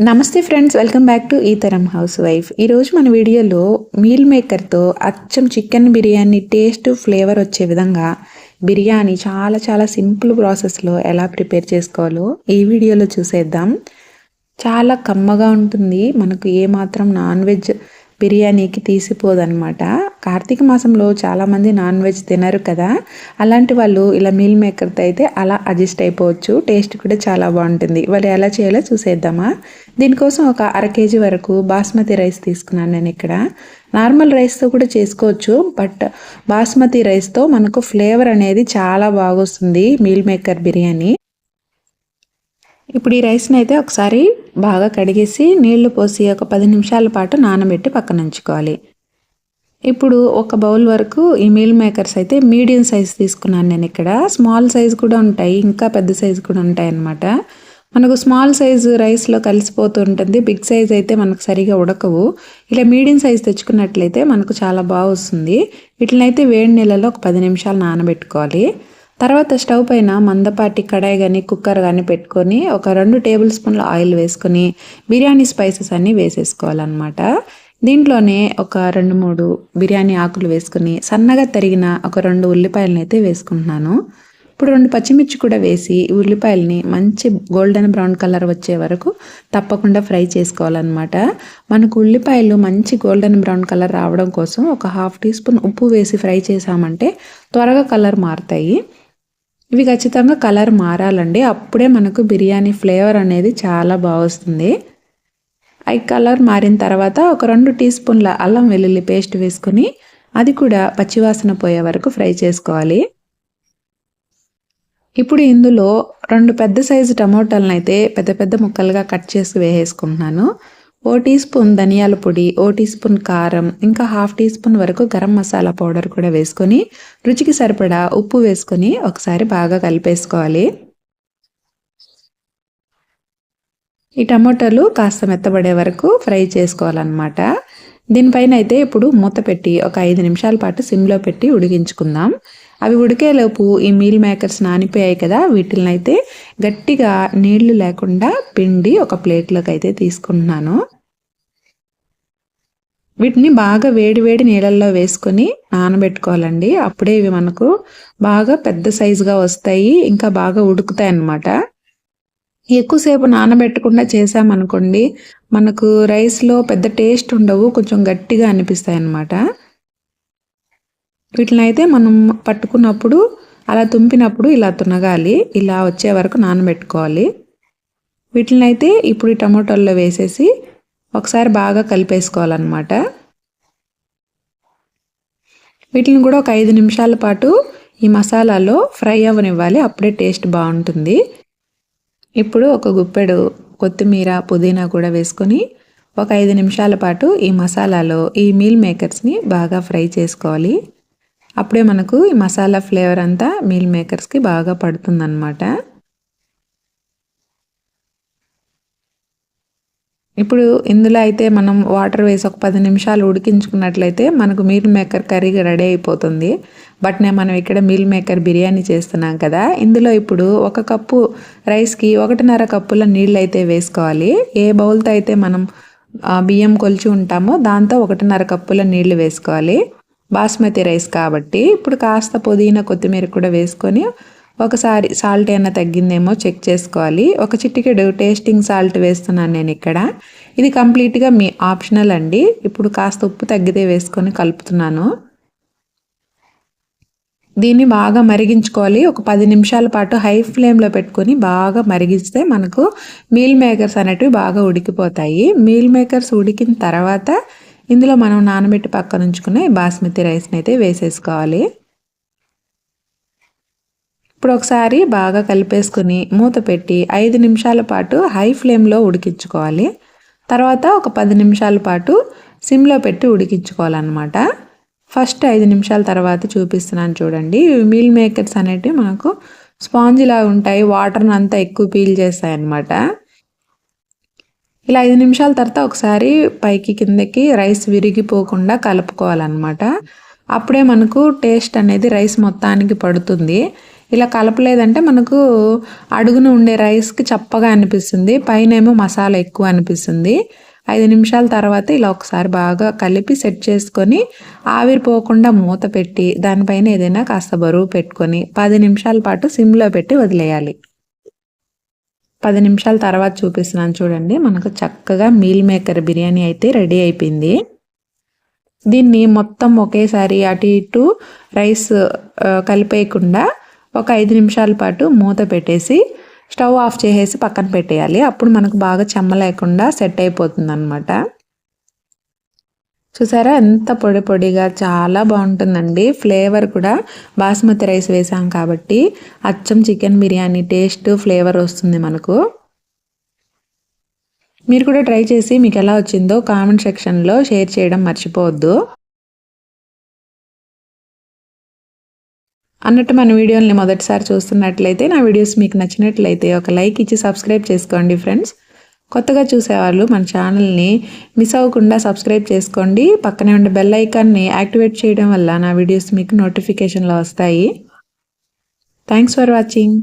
నమస్తే friends welcome back to ఈ తరం హౌస్ వైఫ్ ఈరోజు మన వీడియోలో మీల్ మేకర్తో అచ్చం చికెన్ బిర్యానీ టేస్ట్ ఫ్లేవర్ వచ్చే విధంగా బిర్యానీ చాలా చాలా సింపుల్ ప్రాసెస్లో ఎలా ప్రిపేర్ చేసుకోవాలో ఈ వీడియోలో చూసేద్దాం. చాలా కమ్మగా ఉంటుంది. మనకు ఏమాత్రం నాన్ వెజ్ బిర్యానీకి తీసిపోదనమాట కార్తీక మాసంలో చాలామంది నాన్ వెజ్ తినరు కదా. అలాంటి వాళ్ళు ఇలా మీల్ మేకర్తో అయితే అలా అడ్జస్ట్ అయిపోవచ్చు. టేస్ట్ కూడా చాలా బాగుంటుంది. వాళ్ళు ఎలా చేయాలో చూసేద్దామా? దీనికోసం ఒక అర కేజీ వరకు బాస్మతి రైస్ తీసుకున్నాను నేను ఇక్కడ. నార్మల్ రైస్తో కూడా చేసుకోవచ్చు బట్ బాస్మతి రైస్తో మనకు ఫ్లేవర్ అనేది చాలా బాగొస్తుంది మీల్ మేకర్ బిర్యానీ. ఇప్పుడు ఈ రైస్ని అయితే ఒకసారి బాగా కడిగేసి నీళ్ళు పోసి ఒక పది నిమిషాల పాటు నానబెట్టి పక్కన ఉంచుకోవాలి. ఇప్పుడు ఒక బౌల్ వరకు ఈ మీల్ మేకర్స్ అయితే మీడియం సైజ్ తీసుకున్నాను నేను ఇక్కడ. స్మాల్ సైజ్ కూడా ఉంటాయి ఇంకా పెద్ద సైజ్ కూడా ఉంటాయి అన్నమాట. మనకు స్మాల్ సైజ్ రైస్లో కలిసిపోతూ ఉంటుంది బిగ్ సైజ్ అయితే మనకు సరిగా ఉడకవు. ఇలా మీడియం సైజ్ తెచ్చుకున్నట్లయితే మనకు చాలా బాగా వస్తుంది. వీటినైతే వేడి నీళ్ళలో ఒక పది నిమిషాలు నానబెట్టుకోవాలి. తర్వాత స్టవ్ పైన మందపాటి కడాయి కానీ కుక్కర్ కానీ పెట్టుకొని ఒక రెండు టేబుల్ స్పూన్ల ఆయిల్ వేసుకొని బిర్యానీ స్పైసెస్ అన్నీ వేసేసుకోవాలన్నమాట. దీంట్లోనే ఒక రెండు మూడు బిర్యానీ ఆకులు వేసుకుని సన్నగా తరిగిన ఒక రెండు ఉల్లిపాయలను అయితే వేసుకుంటున్నాను. ఇప్పుడు రెండు పచ్చిమిర్చి కూడా వేసి ఉల్లిపాయలని మంచి గోల్డెన్ బ్రౌన్ కలర్ వచ్చే వరకు తప్పకుండా ఫ్రై చేసుకోవాలన్నమాట. మనకు ఉల్లిపాయలు మంచి గోల్డెన్ బ్రౌన్ కలర్ రావడం కోసం ఒక హాఫ్ టీ స్పూన్ ఉప్పు వేసి ఫ్రై చేసామంటే త్వరగా కలర్ మారుతాయి. ఇవి ఖచ్చితంగా కలర్ మారాలండి. అప్పుడే మనకు బిర్యానీ ఫ్లేవర్ అనేది చాలా బాగుస్తుంది అవి కలర్ మారిన తర్వాత ఒక రెండు టీ స్పూన్ల అల్లం వెల్లుల్లి పేస్ట్ వేసుకొని అది కూడా పచ్చివాసన పోయే వరకు ఫ్రై చేసుకోవాలి. ఇప్పుడు ఇందులో రెండు పెద్ద సైజు టమోటాలను అయితే పెద్ద పెద్ద ముక్కలుగా కట్ చేసి వేసేసుకుంటున్నాను. ఓ టీ స్పూన్ ధనియాల పొడి ఓ టీ స్పూన్ కారం ఇంకా హాఫ్ టీ స్పూన్ వరకు గరం మసాలా పౌడర్ కూడా వేసుకొని రుచికి సరిపడా ఉప్పు వేసుకొని ఒకసారి బాగా కలిపేసుకోవాలి. ఈ టమాటాలు కాస్త మెత్తబడే వరకు ఫ్రై చేసుకోవాలన్నమాట. దీనిపైన అయితే ఇప్పుడు మూత పెట్టి ఒక ఐదు నిమిషాల పాటు సిమ్లో పెట్టి ఉడికించుకుందాం. అవి ఉడికేలోపు ఈ మీల్ మేకర్స్ నానిపోయాయి కదా వీటిని అయితే గట్టిగా నీళ్ళు లేకుండా పిండి ఒక ప్లేట్లోకి అయితే తీసుకుంటున్నాను. వీటిని బాగా వేడి వేడి నీళ్ళల్లో వేసుకొని నానబెట్టుకోవాలండి. అప్పుడే ఇవి మనకు బాగా పెద్ద సైజుగా వస్తాయి ఇంకా బాగా ఉడుకుతాయి అన్నమాట ఎక్కువసేపు నానబెట్టకుండా చేసామనుకోండి మనకు రైస్లో పెద్ద టేస్ట్ ఉండవు కొంచెం గట్టిగా అనిపిస్తాయి అన్నమాట వీటిని అయితే మనం పట్టుకున్నప్పుడు అలా తుంపినప్పుడు ఇలా తునగాలి. ఇలా వచ్చే వరకు నానబెట్టుకోవాలి. వీటిని అయితే ఇప్పుడు ఈ టమాటోల్లో వేసేసి ఒకసారి బాగా కలిపేసుకోవాలన్నమాట. వీటిని కూడా ఒక ఐదు నిమిషాల పాటు ఈ మసాలాలో ఫ్రై అవ్వనివ్వాలి. అప్పుడే టేస్ట్ బాగుంటుంది. ఇప్పుడు ఒక గుప్పెడు కొత్తిమీర పుదీనా కూడా వేసుకొని ఒక ఐదు నిమిషాల పాటు ఈ మసాలాలో ఈ మీల్ మేకర్స్ని బాగా ఫ్రై చేసుకోవాలి. అప్పుడే మనకు ఈ మసాలా ఫ్లేవర్ అంతా మీల్ మేకర్స్కి బాగా పడుతుందన్నమాట. ఇప్పుడు ఇందులో అయితే మనం వాటర్ వేసి ఒక పది నిమిషాలు ఉడికించుకున్నట్లయితే మనకు మీల్ మేకర్ కర్రీ రెడీ అయిపోతుంది. బట్ నేను మనం ఇక్కడ మీల్ మేకర్ బిర్యానీ చేస్తున్నాం కదా ఇందులో ఇప్పుడు ఒక కప్పు రైస్కి ఒకటిన్నర కప్పుల నీళ్ళు అయితే వేసుకోవాలి. ఏ బౌల్తో అయితే మనం బియ్యం కొలిచి ఉంటామో దాంతో ఒకటిన్నర కప్పుల నీళ్ళు వేసుకోవాలి. బాస్మతి రైస్ కాబట్టి ఇప్పుడు కాస్త పుదీనా కొత్తిమీర కూడా వేసుకొని ఒకసారి సాల్ట్ ఏమైనా తగ్గిందేమో చెక్ చేసుకోవాలి. ఒక చిటికెడు టేస్టింగ్ సాల్ట్ వేస్తున్నాను నేను ఇక్కడ. ఇది కంప్లీట్గా మీ ఆప్షనల్ అండి. ఇప్పుడు కాస్త ఉప్పు తగ్గితే వేసుకొని కలుపుతున్నాను. దీన్ని బాగా మరిగించుకోవాలి. ఒక పది నిమిషాల పాటు హై ఫ్లేమ్లో పెట్టుకొని బాగా మరిగిస్తే మనకు మీల్ మేకర్స్ అనేటివి బాగా ఉడికిపోతాయి. మీల్ మేకర్స్ ఉడికిన తర్వాత ఇందులో మనం నానబెట్టి పక్కన ఉంచుకునే బాస్మతి రైస్ని అయితే వేసేసుకోవాలి. ఇప్పుడు ఒకసారి బాగా కలిపేసుకుని మూత పెట్టి ఐదు నిమిషాల పాటు హై ఫ్లేమ్లో ఉడికించుకోవాలి. తర్వాత ఒక పది నిమిషాల పాటు సిమ్లో పెట్టి ఉడికించుకోవాలన్నమాట. ఫస్ట్ ఐదు నిమిషాల తర్వాత చూపిస్తున్నాను చూడండి. మీల్ మేకర్స్ అనేటివి మనకు స్పాంజ్ ఉంటాయి. వాటర్ని అంతా ఎక్కువ పీల్ చేస్తాయి అన్నమాట ఇలా ఐదు నిమిషాల తర్వాత ఒకసారి పైకి కిందకి రైస్ విరిగిపోకుండా కలుపుకోవాలన్నమాట. అప్పుడే మనకు టేస్ట్ అనేది రైస్ మొత్తానికి పడుతుంది. ఇలా కలపలేదంటే మనకు అడుగున ఉండే రైస్కి చప్పగా అనిపిస్తుంది. పైన ఏమో మసాలా ఎక్కువ అనిపిస్తుంది. ఐదు నిమిషాల తర్వాత ఇలా ఒకసారి బాగా కలిపి సెట్ చేసుకొని ఆవిరిపోకుండా మూత పెట్టి దానిపైన ఏదైనా కాస్త బరువు పెట్టుకొని పది నిమిషాల పాటు సిమ్లో పెట్టి వదిలేయాలి. పది నిమిషాల తర్వాత చూపిస్తున్నాను చూడండి. మనకు చక్కగా మీల్ మేకర్ బిర్యానీ అయితే రెడీ అయిపోయింది. దీన్ని మొత్తం ఒకేసారి అటు ఇటు రైస్ కలిపేయకుండా ఒక ఐదు నిమిషాల పాటు మూత పెట్టేసి స్టవ్ ఆఫ్ చేసేసి పక్కన పెట్టేయాలి. అప్పుడు మనకు బాగా చెమ్మ లేకుండా సెట్ అయిపోతుంది అనమాట చూసారా? ఎంత పొడి పొడిగా చాలా బాగుంటుందండి. ఫ్లేవర్ కూడా బాస్మతి రైస్ వేసాం కాబట్టి అచ్చం చికెన్ బిర్యానీ టేస్ట్ ఫ్లేవర్ వస్తుంది మనకు. మీరు కూడా ట్రై చేసి మీకు ఎలా వచ్చిందో కామెంట్ సెక్షన్లో షేర్ చేయడం మర్చిపోవద్దు. అన్నట్టు మన వీడియోని మొదటిసారి చూస్తున్నట్లయితే నా వీడియోస్ మీకు నచ్చినట్లయితే ఒక లైక్ ఇచ్చి సబ్స్క్రైబ్ చేసుకోండి ఫ్రెండ్స్. కొత్తగా చూసేవాళ్ళు మన ఛానల్ని మిస్ అవ్వకుండా సబ్స్క్రైబ్ చేసుకోండి. పక్కనే ఉండే బెల్ ఐకాన్ని యాక్టివేట్ చేయడం వల్ల నా వీడియోస్ మీకు నోటిఫికేషన్లో వస్తాయి. Thanks for watching.